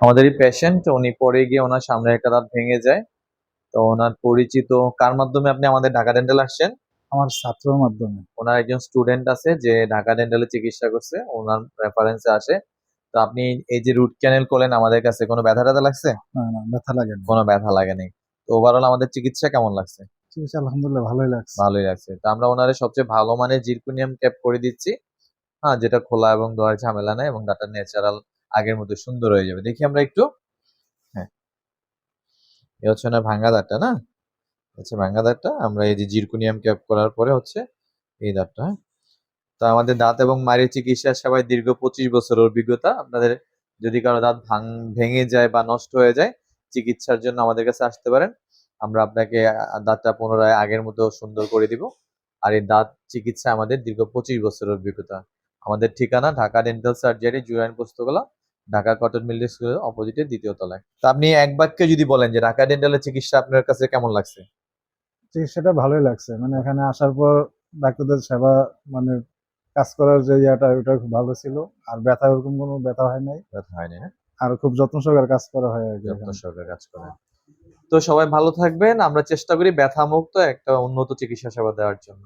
আমাদের এই পেশেন্ট উনি পরে গিয়ে ওনার সামনে একটা দাঁত ভেঙে যায়। তো ওনার পরিচিত কার মাধ্যমে আপনি আমাদের ঢাকা ডেন্টাল আসছেন? আমার ছাত্রর মাধ্যমে। ওনার একজন স্টুডেন্ট আছে যে ঢাকা ডেন্টালে চিকিৎসা করছে ওনার রেফারেন্সে আসে। তো আপনি এই যে রুট ক্যানেল করলেন আমাদের কাছে কোনো ব্যথা ট্যাথা লাগছে? না না ব্যথা লাগে না। কোনো ব্যথা লাগে লাগেনি তো ওভারঅল আমাদের চিকিৎসা কেমন লাগছে? চিকিৎসা আলহামদুলিল্লাহ ভালোই লাগছে। ভালোই লাগছে। তো আমরা ওনারে সবচেয়ে ভালো মানের জিরকোনিয়াম ক্যাপ করে দিচ্ছি। হ্যাঁ যেটা খোলা এবং দেওয়ার ঝামেলা নেই এবং দাঁতটা ন্যাচারাল আগের মতো সুন্দর হয়ে যাবে। দেখি আমরা একটু। হ্যাঁ। এ হচ্ছে না ভাঙ্গা দাঁতটা না হচ্ছে ভাঙ্গা দাঁতটা আমরা এই যে জিরকোনিয়াম ক্যাপ করার পরে হচ্ছে এই দাঁতটা হ্যাঁ? তো আমাদের দাঁত এবং মাড়ির চিকিৎসা সেবায় দীর্ঘ পঁচিশ বছরের অভিজ্ঞতা। আপনাদের যদি কারও দাঁত ভাঙ, ভেঙে যায় বা নষ্ট হয়ে যায়, চিকিৎসার জন্য আমাদের কাছে আসতে পারেন। আমরা আপনাকে দাঁতটা পুনরায় আগের মতো সুন্দর করে দিব। আর এই দাঁত চিকিৎসা আমাদের দীর্ঘ পঁচিশ বছরের অভিজ্ঞতা। আমাদের ঠিকানা Dhaka dental surgery, Jurain Postogola Dhaka cotton mill স্কুলের অপোজিটে দ্বিতীয় তলায়। তো আপনি এক বাক্যে যদি বলেন যে ঢাকা ডেন্টালের চিকিৎসা আপনার কাছে কেমন লাগছে? চিকিৎসাটা ভালোই লাগছে। মানে এখানে আসার পর ডাক্তারদের সেবা মানে কাজ করার যে ইয়াটা ওটা খুব ভালো ছিল। আর ব্যথা ওরকম কোনো ব্যথা হয় নাই। ব্যথা হয়নি হ্যাঁ? আর খুব যত্ন সহকারে কাজ করা হয় যত্ন। সহকারে কাজ করেন তো সবাই ভালো থাকবেন। আমরা চেষ্টা করি ব্যথা মুক্ত একটা উন্নত চিকিৎসা সেবা দেওয়ার জন্য।